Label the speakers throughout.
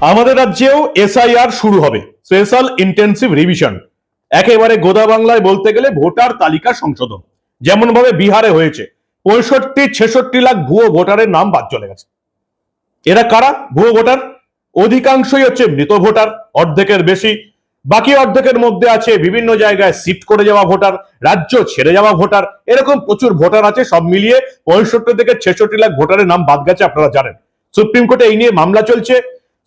Speaker 1: আমাদের রাজ্যেও এসআইআর শুরু হবে। স্পেশাল ইন্টেন্সিভ রিভিশন একেবারে গোদা বাংলায় বলতে গেলে ভোটার তালিকা সংশোধন। যেমন ভাবে বিহারে হয়েছে। পঁয়ষট্টি, ছেষট্টি লাখ ভুয়ো ভোটারের নাম বাদ চলে গেছে। এরা কারা? ভুয়ো ভোটার? অধিকাংশই হচ্ছে মৃত ভোটার, অর্ধেকের বেশি। বাকি অর্ধেকের মধ্যে আছে বিভিন্ন জায়গায় শিফট করে যাওয়া ভোটার, রাজ্য ছেড়ে যাওয়া ভোটার। এরকম প্রচুর ভোটার আছে, সব মিলিয়ে পঁয়ষট্টি থেকে ছেষট্টি লাখ ভোটারের নাম বাদ গেছে, আপনারা জানেন। সুপ্রিম কোর্টে এই নিয়ে মামলা চলছে।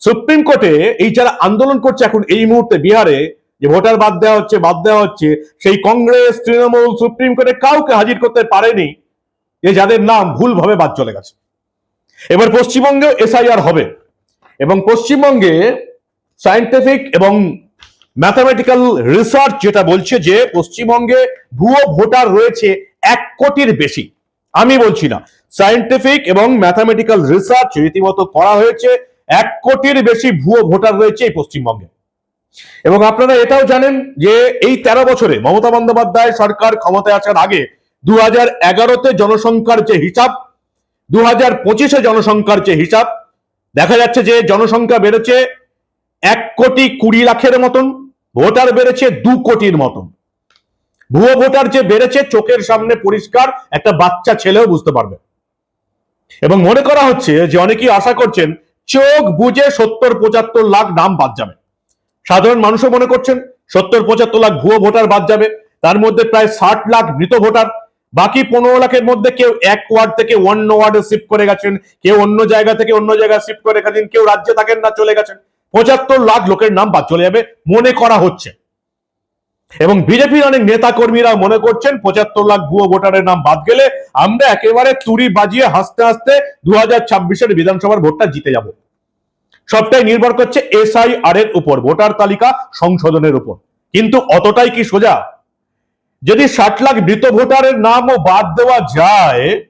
Speaker 1: সুপ্রিম কোর্টে এই যারা আন্দোলন করছে এখন এই মুহূর্তে বিহারে, যে ভোটার বাদ দেওয়া হচ্ছে, বাদ দেওয়া হচ্ছে, সেই কংগ্রেস, তৃণমূল, সুপ্রিম কোর্টে কাউকে হাজির করতে পারেনি যে যাদের নাম ভুলভাবে বাদ চলে গেছে। এবার পশ্চিমবঙ্গেও এসআইআর হবে এবং পশ্চিমবঙ্গে সায়েন্টিফিক এবং ম্যাথামেটিক্যাল রিসার্চ যেটা বলছে যে পশ্চিমবঙ্গে ভুয়ো ভোটার রয়েছে এক কোটির বেশি। আমি বলছি না সায়েন্টিফিক এবং ম্যাথামেটিক্যাল রিসার্চ রীতিমতো করা হয়েছে এক কোটির বেশি ভুয়ো ভোটার রয়েছে এই পশ্চিমবঙ্গে। এবং আপনারা এটাও জানেন যে এই তেরো বছরে মমতা বন্দ্যোপাধ্যায় সরকার ক্ষমতায় আসার আগে দু হাজার এগারোতে জনসংখ্যার যে হিসাব দু হাজার পঁচিশে জনসংখ্যার যে হিসাব, দেখা যাচ্ছে যে জনসংখ্যা বেড়েছে এক কোটি কুড়ি লাখের মতন, ভোটার বেড়েছে দু কোটির মতন। ভুয়ো ভোটার যে বেড়েছে চোখের সামনে পরিষ্কার, একটা বাচ্চা ছেলেও বুঝতে পারবে। এবং মনে করা হচ্ছে যে অনেকেই আশা করছেন চোখ বুঝে সত্তর পঁচাত্তর লাখ নাম বাদ যাবে। সাধারণ মানুষও মনে করছেন, সত্তর পঁচাত্তর লাখ ভুয়ো ভোটার বাদ যাবে। তার মধ্যে প্রায় ষাট লাখ মৃত ভোটার। বাকি পনেরো লাখের মধ্যে কেউ এক ওয়ার্ড থেকে অন্য ওয়ার্ডে শিফট করে গেছেন, কেউ অন্য জায়গা থেকে অন্য জায়গায় শিফট করে গেছেন, কেউ রাজ্যে থাকেন না, চলে গেছেন। পঁচাত্তর লাখ লোকের নাম বাদ চলে যাবে, মনে করা হচ্ছে। এবং বিজেপির অনেক নেতা কর্মীরা মনে করছেন পঁচাত্তর লাখ ভুয়ো ভোটারের নাম বাদ গেলে আমরা একেবারে তুড়ি বাজিয়ে হাসতে হাসতে দু হাজার ছাব্বিশের বিধানসভার ভোটটা জিতে যাব। সবটাই নির্ভর করছে এসআইআর এর উপর, ভোটার তালিকা সংশোধনের উপর। কিন্তু অতটাই কি সোজা? যদি ষাট লাখ মৃত ভোটারের নামও বাদ দেওয়া যায়,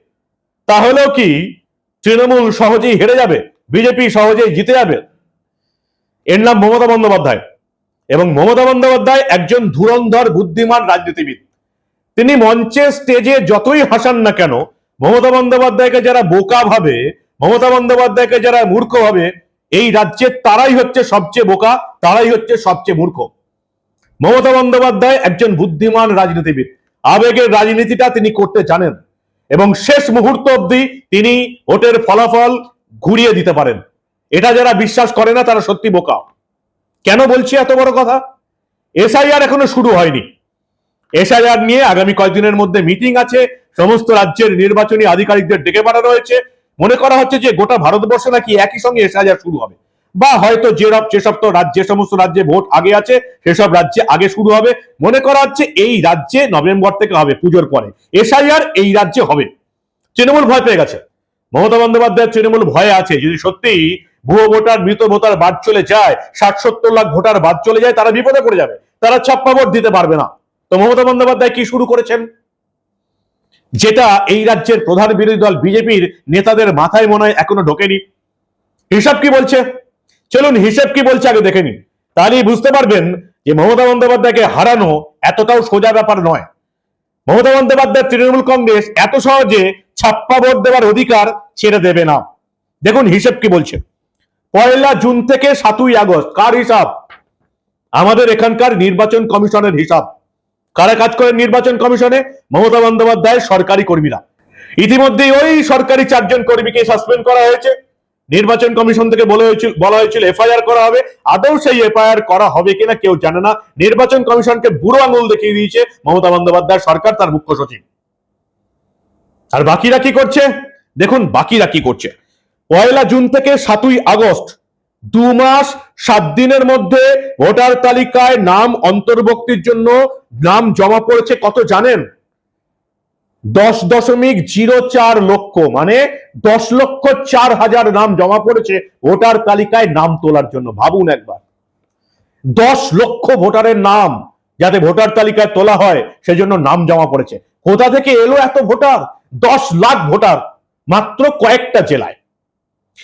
Speaker 1: তাহলেও কি তৃণমূল সহজেই হেরে যাবে? বিজেপি সহজেই জিতে যাবে? এর নাম মমতা বন্দ্যোপাধ্যায়। এবং মমতা বন্দ্যোপাধ্যায় একজন ধুরন্ধর বুদ্ধিমান রাজনীতিবিদ। তিনি মঞ্চে, স্টেজে যতই হাসান না কেন, মমতা বন্দ্যোপাধ্যায়কে যারা বোকা ভাবে, মমতা বন্দ্যোপাধ্যায়কে যারা মূর্খ ভাবে, এই রাজ্যে তারাই হচ্ছে সবচেয়ে বোকা, তারাই হচ্ছে সবচেয়ে মূর্খ। মমতা বন্দ্যোপাধ্যায় একজন বুদ্ধিমান রাজনীতিবিদ। আবেগের রাজনীতিটা তিনি করতে জানেন। এবং শেষ মুহূর্ত অবধি তিনি ভোটের ফলাফল ঘুরিয়ে দিতে পারেন। এটা যারা বিশ্বাস করে না, তারা সত্যি বোকা। কেন বলছি এত বড় কথা? এসআইআর এখনও শুরু হয়নি। এসআইআর নিয়ে আগামী কয়েকদিনের মধ্যে মিটিং আছে, সমস্ত রাজ্যের নির্বাচনী আধিকারিকদের ডেকে পাঠানো হয়েছে। মনে করা হচ্ছে যে গোটা ভারতবর্ষে নাকি একই সঙ্গে এসআইআর শুরু হবে। বা হয়তো যে রব- যে সব তো রাজ্যে, সমস্ত রাজ্যে ভোট আগে আছে, সেসব রাজ্যে আগে শুরু হবে। মনে করা হচ্ছে এই রাজ্যে নভেম্বর থেকে হবে পুজোর পরে। এসআইআর এই রাজ্যে হবে। তৃণমূল ভয় পেয়ে গেছে। মমতা বন্দ্যোপাধ্যায়ের তৃণমূল ভয়ে আছে। যদি সত্যি ভুয়ো ভোটার, মৃত ভোটার বাদ চলে যায় ষাট সত্তর লাখ ভোটার বাদ চলে যায়, তারা বিপদে পড়ে যাবে। তারা ছাপ্পা ভোট দিতে পারবে না। তো মমতা বন্দ্যোপাধ্যায় কি শুরু করেছেন? যেটা এই রাজ্যের প্রধান বিরোধী দল বিজেপির নেতাদের মাথায় মনে হয় এখনও ঢোকেনি। হিসাব কি বলছে? চলুন হিসাব কি বলছে আগে দেখে নিন। তাহলেই বুঝতে পারবেন যে মমতা বন্দ্যোপাধ্যায়কে হারানো এতটাও সোজা ব্যাপার নয়। মমতা বন্দ্যোপাধ্যায়, তৃণমূল কংগ্রেস এত সহজে ছাপ্পা ভোট দেওয়ার অধিকার ছেড়ে দেবে না। দেখুন হিসেব কি বলছে। পয়লা জুন থেকে সাতই আগস্ট, কার হিসাব? আমাদের এখানকার নির্বাচন কমিশনের হিসাব। কারা কাজ করেন নির্বাচন কমিশনে? মমতা বন্দ্যোপাধ্যায়ের সরকারি কর্মীরা। ইতিমধ্যেই ওই সরকারি চারজন কর্মীকে সাসপেন্ড করা হয়েছে। নির্বাচন কমিশন থেকে বলা হয়েছিল বলা হয়েছিল, এফআইআর করা হবে। আদৌ সেই এফআইআর করা হবে কিনা কেউ জানে না। নির্বাচন কমিশনকে বুড়ো আঙুল দেখিয়ে দিয়েছে মমতা বন্দ্যোপাধ্যায় সরকার, তার মুখ্য সচিব। আর বাকিরা কি করছে? দেখুন, বাকিরা কি করছে। পয়লা জুন থেকে সাতই আগস্ট, দু মাস, সাত দিনের মধ্যে ভোটার তালিকায় নাম অন্তর্ভুক্তির জন্য নাম জমা পড়েছে। কত জানেন? দশ দশমিক জিরো চার লক্ষ মানে দশ লক্ষ চার হাজার নাম জমা পড়েছে ভোটার তালিকায় নাম তোলার জন্য। ভাবুন একবার। দশ লক্ষ ভোটারের নাম যাতে ভোটার তালিকায় তোলা হয়, সেজন্য নাম জমা পড়েছে। কোথা থেকে এলো এত ভোটার? দশ লাখ ভোটার মাত্র কয়েকটা জেলায়।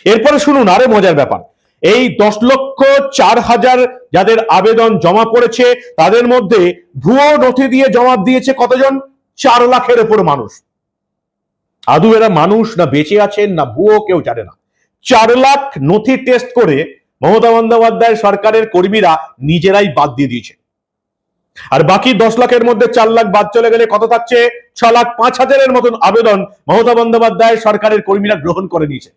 Speaker 1: এরপরে শুনুন আরে মজার ব্যাপার। এই দশ লক্ষ চার হাজার যাদের আবেদন জমা পড়েছে, তাদের মধ্যে ভুয়ো নথি দিয়ে জমা দিয়েছে কতজন? চার লাখের উপর মানুষ। আদু এরা মানুষ না বেঁচে আছেন না ভুয়ো কেউ জানে না। চার লাখ নথি টেস্ট করে মমতা বন্দ্যোপাধ্যায় সরকারের কর্মীরা নিজেরাই বাদ দিয়ে দিয়েছে। আর বাকি দশ লাখের মধ্যে চার লাখ বাদ চলে গেলে কত থাকছে? ছ লাখ পাঁচ হাজারের মতন আবেদন মমতা বন্দ্যোপাধ্যায় সরকারের কর্মীরা গ্রহণ করে নিয়েছে।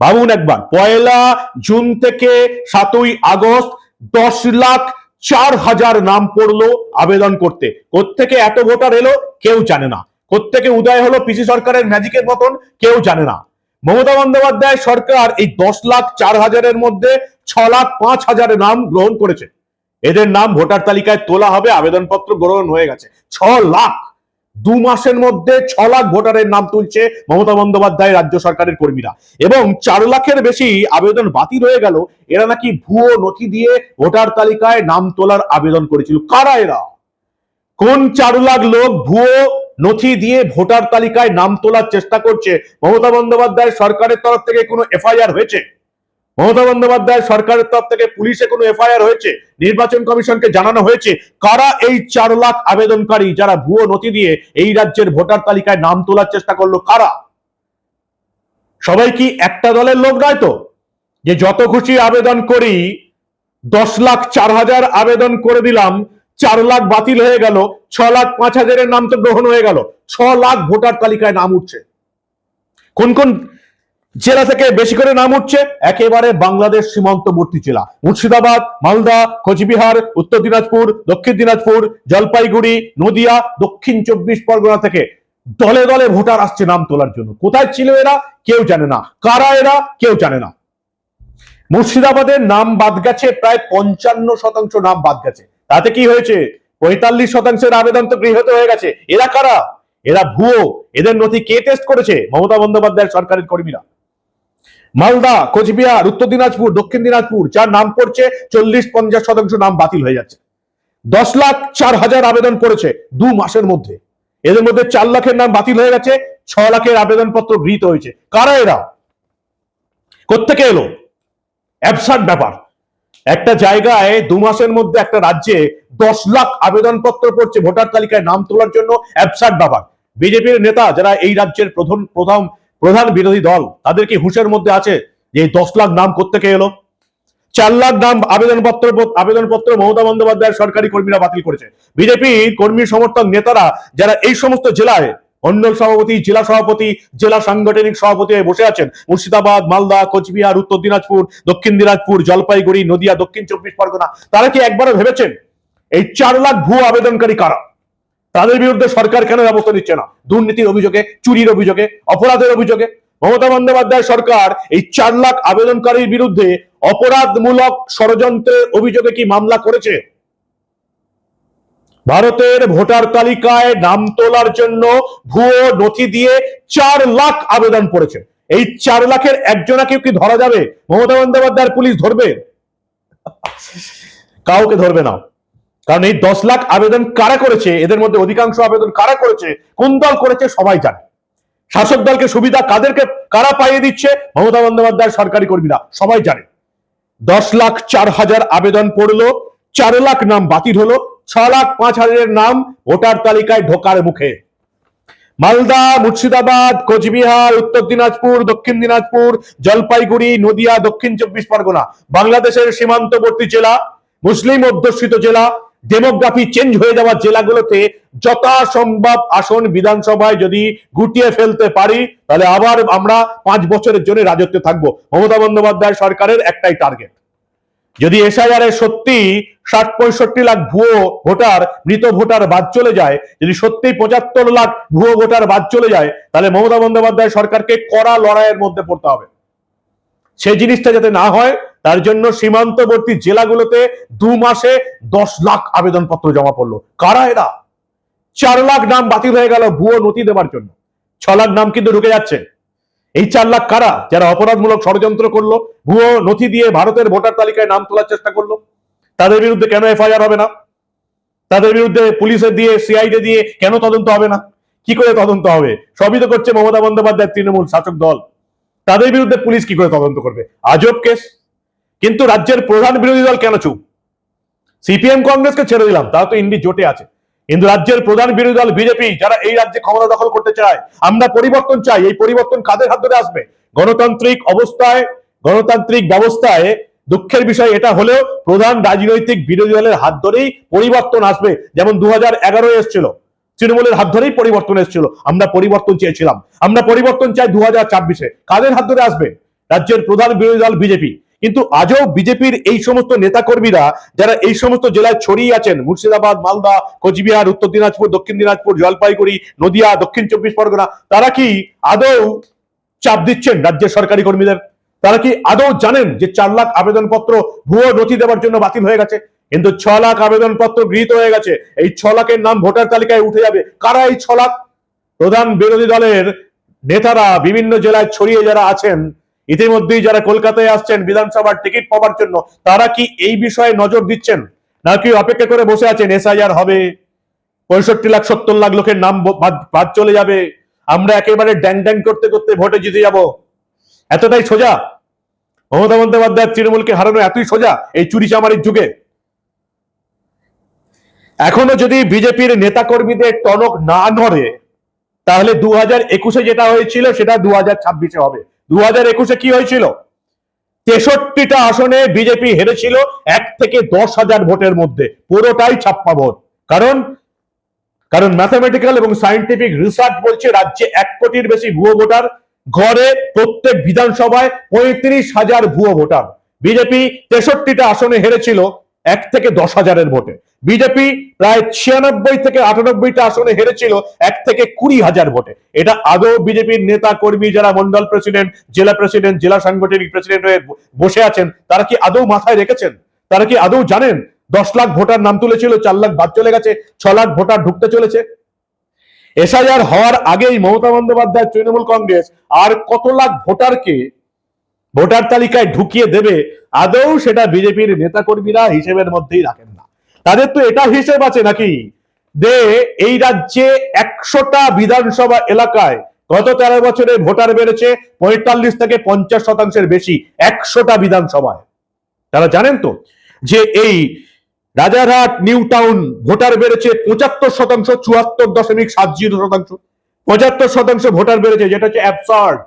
Speaker 1: ভাবুন একবার, পয়লা জুন থেকে সাতই আগস্ট দশ লাখ চার হাজার নাম পড়ল আবেদন করতে। কোত্থেকে এত ভোটার এলো কেউ জানে না। কোত্থেকে উদয় হলো পিসি সরকারের ম্যাজিকের মতন কেউ জানে না। মমতা বন্দ্যোপাধ্যায় সরকার এই দশ লাখ চার হাজারের মধ্যে ছ লাখ পাঁচ হাজারের নাম গ্রহণ করেছে। এদের নাম ভোটার তালিকায় তোলা হবে, আবেদনপত্র গ্রহণ হয়ে গেছে। ছ লাখ! দু মাসের মধ্যে ছ লাখ ভোটারের নাম তুলছে মমতা বন্দ্যোপাধ্যায় রাজ্য সরকারের কর্মীরা। এবং চার লাখের বেশি আবেদন বাতিল হয়ে গেল। এরা নাকি ভুয়ো নথি দিয়ে ভোটার তালিকায় নাম তোলার আবেদন করেছিল। কারা এরা? কোন চার লাখ লোক ভুয়ো নথি দিয়ে ভোটার তালিকায় নাম তোলার চেষ্টা করছে? মমতা বন্দ্যোপাধ্যায় সরকারের তরফ থেকে কোনো এফআইআর হয়েছে? মমতা বন্দ্যোপাধ্যায় সরকারের তরফ থেকে পুলিশে কোনো এফআইআর হয়েছে? নির্বাচন কমিশনকে জানানো হয়েছে, কারা এই চার লাখ আবেদনকারী যারা ভুয়ো নথি দিয়ে এই রাজ্যের ভোটার তালিকায় নাম তোলার চেষ্টা করল, কারা? সবাই কি একটা দলের লোক নয় তো? যে যত খুশি আবেদন করি, দশ লাখ চার হাজার আবেদন করে দিলাম, চার লাখ বাতিল হয়ে গেল, ছ লাখ পাঁচ হাজারের নাম তো গ্রহণ হয়ে গেল, ছ লাখ ভোটার তালিকায় নাম উঠছে। কোন কোন জেলা থেকে বেশি করে নাম উঠছে, একেবারে বাংলাদেশ সীমান্তবর্তী জেলা। মুর্শিদাবাদ, মালদা, কোচবিহার, উত্তর দিনাজপুর, দক্ষিণ দিনাজপুর, জলপাইগুড়ি, নদিয়া, দক্ষিণ চব্বিশ পরগনা থেকে দলে দলে ভোটার আসছে নাম তোলার জন্য। কোথায় ছিল এরা, কেউ জানে না। কারা এরা, কেউ জানে না। মুর্শিদাবাদের নাম বাদ গেছে, প্রায় পঞ্চান্ন শতাংশ নাম বাদ গেছে। তাতে কি হয়েছে? পঁয়তাল্লিশ শতাংশের আবেদন তো গৃহীত হয়ে গেছে। এরা কারা? এরা ভুয়ো। এদের নথি কে টেস্ট করেছে? মমতা বন্দ্যোপাধ্যায়ের সরকারের কর্মীরা। মালদা, কোচবিহার, উত্তর দিনাজপুর, দক্ষিণ দিনাজপুর, যার নাম পড়ছে চল্লিশ পঞ্চাশ শতাংশ নাম বাতিল হয়ে যাচ্ছে। দশ লাখ চার হাজার আবেদন করেছে দু মাসের মধ্যে। এদের মধ্যে চার লাখের নাম বাতিল হয়ে গেছে, ছ লাখের আবেদনপত্র গৃহীত হয়েছে। কারা এরা? কোত্থেকে এলো? অ্যাবসার্ড ব্যাপার। একটা জায়গায় দু মাসের মধ্যে একটা রাজ্যে দশ লাখ আবেদনপত্র পড়ছে ভোটার তালিকায় নাম তোলার জন্য অ্যাবসার্ড ব্যাপার। বিজেপির নেতা, যারা এই রাজ্যের প্রধান প্রধান প্রধান বিরোধী দল, তাদের কি হুঁশের মধ্যে আছে যে এই দশ লাখ নাম কোত্থেকে এলো? চার লাখ নাম আবেদনপত্র আবেদনপত্র মমতা বন্দ্যোপাধ্যায়ের সরকারি কর্মীরা বাতিল করেছে। বিজেপি কর্মী সমর্থক নেতারা যারা এই সমস্ত জেলায় মন্ডল সভাপতি, জেলা সভাপতি, জেলা সাংগঠনিক সভাপতি হয়ে বসে আছেন, মুর্শিদাবাদ, মালদা, কোচবিহার, উত্তর দিনাজপুর, দক্ষিণ দিনাজপুর, জলপাইগুড়ি, নদিয়া, দক্ষিণ চব্বিশ পরগনা, তারা কি একবারও ভেবেছেন, এই চার লাখ ভুয়ো আবেদনকারী কারা? তাদের বিরুদ্ধে সরকার কেন ব্যবস্থা নিচ্ছে না? দুর্নীতির অভিযোগে, চুরির অভিযোগে, অপরাধের অভিযোগে। মমতা বন্দ্যোপাধ্যায় সরকার এই চার লাখ আবেদনকারীর বিরুদ্ধে অপরাধমূলক ষড়যন্ত্রের অভিযোগে কি মামলা করেছে? ভারতের ভোটার তালিকায় নাম তোলার জন্য ভুয়ো নথি দিয়ে চার লাখ আবেদন পড়েছে। এই চার লাখের একজনাকেও কি ধরা যাবে? মমতা বন্দ্যোপাধ্যায়ের পুলিশ ধরবে? কাউকে ধরবে না। কারণ এই দশ লাখ আবেদন কারা করেছে, এদের মধ্যে অধিকাংশ আবেদন কারা করেছে, কোন দল করেছে সবাই জানে। শাসক দলকে সুবিধা কাদেরকে, কারা পাইয়ে দিচ্ছে? মমতা বন্দ্যোপাধ্যায়ের সরকারি কর্মীরা সবাই জানে। দশ লাখ চার হাজার আবেদন পড়ল, চার লাখ নাম বাতিল হলো, ছ লাখ পাঁচ হাজারের নাম ভোটার তালিকায় ঢোকার মুখে। মালদা, মুর্শিদাবাদ, কোচবিহার, উত্তর দিনাজপুর, দক্ষিণ দিনাজপুর, জলপাইগুড়ি, নদিয়া, দক্ষিণ চব্বিশ পরগনা, বাংলাদেশের সীমান্তবর্তী জেলা, মুসলিম অধ্যুষিত জেলা ডেমোগ্রাফি চেঞ্জ হয়ে যাওয়া জেলাগুলোতে যথাসম্ভব আসন বিধানসভায় যদি গুটিয়ে ফেলতে পারি, তাহলে আবার আমরা পাঁচ বছরের জন্য রাজত্বে থাকব। মমতা বন্দ্যোপাধ্যায় সরকারের একটাই টার্গেট যদি এসআইআর এ সত্যি ষাট পঁয়ষট্টি লাখ ভুয়ো ভোটার, মৃত ভোটার বাদ চলে যায়, যদি সত্যি পঁচাত্তর লাখ ভুয়ো ভোটার বাদ চলে যায়, তাহলে মমতা বন্দ্যোপাধ্যায় সরকারকে কড়া লড়াইয়ের মধ্যে পড়তে হবে। সেই জিনিসটা যাতে না হয় তার জন্য সীমান্তবর্তী জেলাগুলোতে দু মাসে দশ লাখ আবেদনপত্র জমা পড়ল। কারা এরা? চার লাখ নাম বাতিল হয়ে গেল ভুয়ো নথি দেওয়ার জন্য। ছ লাখ নাম কিন্তু ঢুকে যাচ্ছে। এই চার লাখ কারা? যারা অপরাধমূলক ষড়যন্ত্র করল, ভুয়ো নথি দিয়ে ভারতের ভোটার তালিকায় নাম তোলার চেষ্টা করল, তাদের বিরুদ্ধে কেন এফআইআর হবে না? তাদের বিরুদ্ধে পুলিশের দিয়ে, সিআইডি দিয়ে কেন তদন্ত হবে না? কি করে তদন্ত হবে? সবই তো করছে মমতা বন্দ্যোপাধ্যায়ের তৃণমূল শাসক দল। তাদের বিরুদ্ধে পুলিশ কি করে তদন্ত করবে? আজব কেস কিন্তু রাজ্যের প্রধান বিরোধী দল কেন চুপ? সিপিএম কংগ্রেসকে ছেড়ে দিলাম তারা তো ইন্ডি জোটে আছে। কিন্তু রাজ্যের প্রধান বিরোধী দল বিজেপি, যারা এই রাজ্যে ক্ষমতা দখল করতে চায়, আমরা পরিবর্তন চাই, এই পরিবর্তন কাদের হাত ধরে আসবে? গণতান্ত্রিক অবস্থায়, গণতান্ত্রিক ব্যবস্থায় দুঃখের বিষয় এটা হলেও প্রধান রাজনৈতিক বিরোধী দলের হাত ধরেই পরিবর্তন আসবে, যেমন দু হাজার এগারো এসছিল। তৃণমূলের হাত ধরেই পরিবর্তন এসেছিল, আমরা পরিবর্তন চেয়েছিলাম। আমরা পরিবর্তন চাই দু হাজার কাদের হাত ধরে আসবে? রাজ্যের প্রধান বিরোধী দল বিজেপি। কিন্তু আজও বিজেপির এই সমস্ত নেতাকর্মীরা যারা এই সমস্ত জেলায় ছড়িয়ে আছেন, মুর্শিদাবাদ, মালদা, কোচবিহার, উত্তর দিনাজপুর, দক্ষিণ দিনাজপুর, জলপাইগুড়ি, নদিয়া, দক্ষিণ চব্বিশ পরগনা, তারা কি আদৌ চাপ দিচ্ছেন রাজ্যের সরকারি কর্মীদের? তারা কি আদৌ জানেন যে চার লাখ আবেদনপত্র ভুয়ো নথি দেওয়ার জন্য বাতিল হয়ে গেছে? কিন্তু ছ লাখ আবেদনপত্র গৃহীত হয়ে গেছে। এই ছ লাখের নাম ভোটার তালিকায় উঠে যাবে। কারা এই ছ লাখ? প্রধান বিরোধী দলের নেতারা বিভিন্ন জেলায় ছড়িয়ে যারা আছেন ইতিমধ্যেই যারা কলকাতায় আসছেন বিধানসভার টিকিট পাওয়ার জন্য, তারা কি এই বিষয়ে নজর দিচ্ছেন? নাকি অপেক্ষা করে বসে আছেন, এসআইআর হবে, পঁয়ষট্টি লাখ সত্তর লাখ লোকের নাম বাদ চলে যাবে, আমরা একেবারে ড্যাং ড্যাং করতে করতে ভোটে জিতে যাব। এতটাই সোজা? মমতা বন্দ্যোপাধ্যায় তৃণমূলকে হারানো এতই সোজা এই চুরি চামারির যুগে? এখনও যদি বিজেপির নেতাকর্মীদের টনক না নড়ে, তাহলে দু হাজার একুশে যেটা হয়েছিল, সেটা দু হাজার ছাব্বিশে হবে। দু হাজার একুশে কি হয়েছিল? তেষট্টিটা আসনে বিজেপি হেরেছিল এক থেকে দশ হাজার ভোটের মধ্যে। পুরোটাই ছাপ্পা ভোট। কারণ কারণ ম্যাথামেটিক্যাল এবং সায়েন্টিফিক রিসার্চ বলছে রাজ্যে এক কোটির বেশি ভুয়ো ভোটার, ঘরে প্রত্যেক বিধানসভায় পঁয়ত্রিশ হাজার ভুয়ো ভোটার। বিজেপি তেষট্টিটা আসনে হেরেছিল এক থেকে দশ হাজারের ভোটে। বিজেপি প্রায় ছিয়ানব্বই থেকে আটানব্বইটা আসনে হেরেছিল এক থেকে কুড়ি হাজার ভোটে। এটা আদৌ বিজেপির নেতা কর্মী যারা মন্ডল প্রেসিডেন্ট, জেলা প্রেসিডেন্ট, জেলা সাংগঠনিক প্রেসিডেন্ট হয়ে বসে আছেন, তারা কি আদৌ মাথায় রেখেছেন? তারা কি আদৌ জানেন? দশ লাখ ভোটার নাম তুলেছিল, চার লাখ বাদ চলে গেছে, ছ লাখ ভোটার ঢুকতে চলেছে। এসআইআর হওয়ার আগেই মমতা বন্দ্যোপাধ্যায়, তৃণমূল কংগ্রেস আর কত লাখ ভোটারকে ভোটার তালিকায় ঢুকিয়ে দেবে, আদৌ সেটা বিজেপির নেতাকর্মীরা হিসেবের মধ্যেই রাখেন না। তাদের তো এটা হিসেব আছে নাকি? দে এই রাজ্যে একশোটা বিধানসভা এলাকায় গত তেরো বছরে ভোটার বেড়েছে পঁয়তাল্লিশ থেকে পঞ্চাশ শতাংশের বেশি, একশোটা বিধানসভায়। তারা জানেন তো যে এই রাজারহাট নিউ টাউন ভোটার বেড়েছে পঁচাত্তর শতাংশ, চুয়াত্তর দশমিক সাত জিরো শতাংশ, পঁচাত্তর শতাংশ ভোটার বেড়েছে, যেটা হচ্ছে অ্যাবসার্ড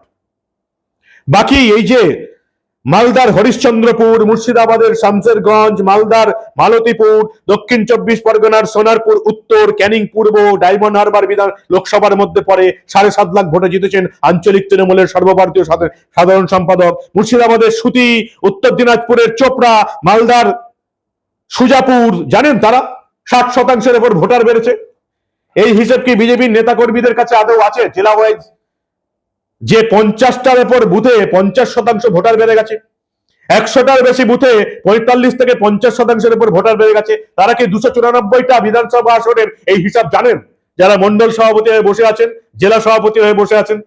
Speaker 1: বাকি এই যে মালদার হরিশ্চন্দ্রপুর, মুর্শিদাবাদের শামসেরগঞ্জ, মালদার মালতীপুর, দক্ষিণ চব্বিশ পরগনার সোনারপুর, উত্তর, ক্যানিং, পূর্ব, ডায়মন্ড হারবার বিধান লোকসভার মধ্যে পড়ে সাড়ে সাত লাখ ভোটে জিতেছেন আঞ্চলিক তৃণমূলের সর্বভারতীয় সাধারণ সম্পাদক। মুর্শিদাবাদের সুতি, উত্তর দিনাজপুরের চোপড়া, মালদার সুজাপুর, জানেন তারা? ষাট শতাংশের উপর ভোটার বেড়েছে। এই হিসেব কি বিজেপির নেতাকর্মীদের কাছে আদৌ আছে? জেলা ওয়াইজ যে পঞ্চাশটার উপর বুথে পঞ্চাশ শতাংশ ভোটার বেড়ে গেছে, একশোটার বেশি বুথে পঁয়তাল্লিশ থেকে পঞ্চাশ শতাংশের উপর ভোটার বেড়ে গেছে, তারা কি দুশো চুরানব্বইটা বিধানসভা আসনের এই হিসাব জানেন? যারা মন্ডল সভাপতি হয়ে বসে আছেন, জেলা সভাপতি হয়ে বসে আছেন।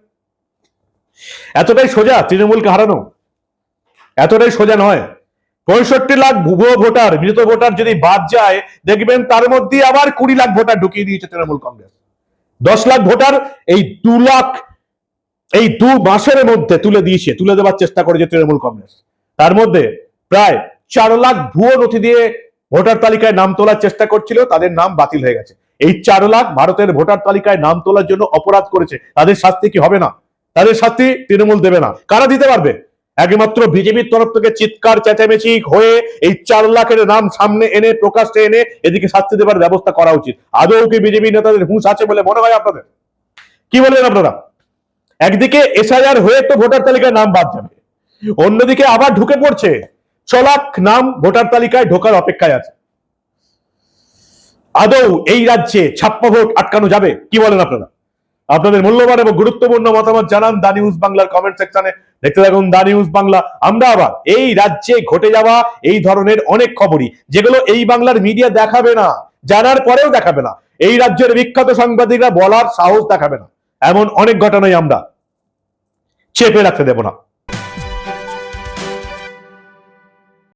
Speaker 1: এতটাই সোজা তৃণমূলকে হারানো। এতটাই সোজা নয়। পঁয়ষট্টি লাখ ভুয়ো ভোটার, মৃত ভোটার যদি বাদ যায়, দেখবেন তার মধ্যে আবার কুড়ি লাখ ভোটার ঢুকিয়ে দিয়েছে তৃণমূল কংগ্রেস। দশ লাখ ভোটার, এই দু লাখ এই দু মাসের মধ্যে তুলে দিয়েছে, তুলে দেওয়ার চেষ্টা করেছে তৃণমূল কংগ্রেস। তার মধ্যে প্রায় চার লাখ ভুয়ো নথি দিয়ে ভোটার তালিকায় নাম তোলার চেষ্টা করছিল, তাদের নাম বাতিল হয়ে গেছে। এই চার লাখ ভারতের ভোটার তালিকায় নাম তোলার জন্য অপরাধ করেছে, তাদের শাস্তি কি হবে না? তাদের শাস্তি তৃণমূল দেবে না। কারা দিতে পারবে? একমাত্র বিজেপির তরফ থেকে চিৎকার, চেঁচামেচি হয়ে এই চার লাখের নাম সামনে এনে, প্রকাশ্যে এনে এদিকে শাস্তি দেবার ব্যবস্থা করা উচিত। আদৌ কি বিজেপি নেতাদের হুঁশ আছে বলে মনে হয় আপনাদের? কি বলেন আপনারা? একদিকে এসআইআর হয়ে তো ভোটার তালিকায় নাম বাদ যাবে। অন্যদিকে আবার ঢুকে পড়ছে, চলাক নাম ভোটার তালিকায় ঢোকার অপেক্ষায় আছে। আদৌ এই রাজ্যে ছাপ্পা ভোট আটকানো যাবে? কি বলেন আপনারা? আপনাদের মূল্যবান এবং গুরুত্বপূর্ণ মতামত জানান দা নিউজ বাংলার কমেন্ট সেকশনে দেখতে থাকুন দা নিউজ বাংলা। আমরা আবার এই রাজ্যে ঘটে যাওয়া এই ধরনের অনেক খবরই, যেগুলো এই বাংলার মিডিয়া দেখাবে না, জানার পরেও দেখাবে না। এই রাজ্যের বিখ্যাত সাংবাদিকরা বলার সাহস দেখাবে না। এমন অনেক ঘটনাই আমরা চেপে রাখতে দেব না।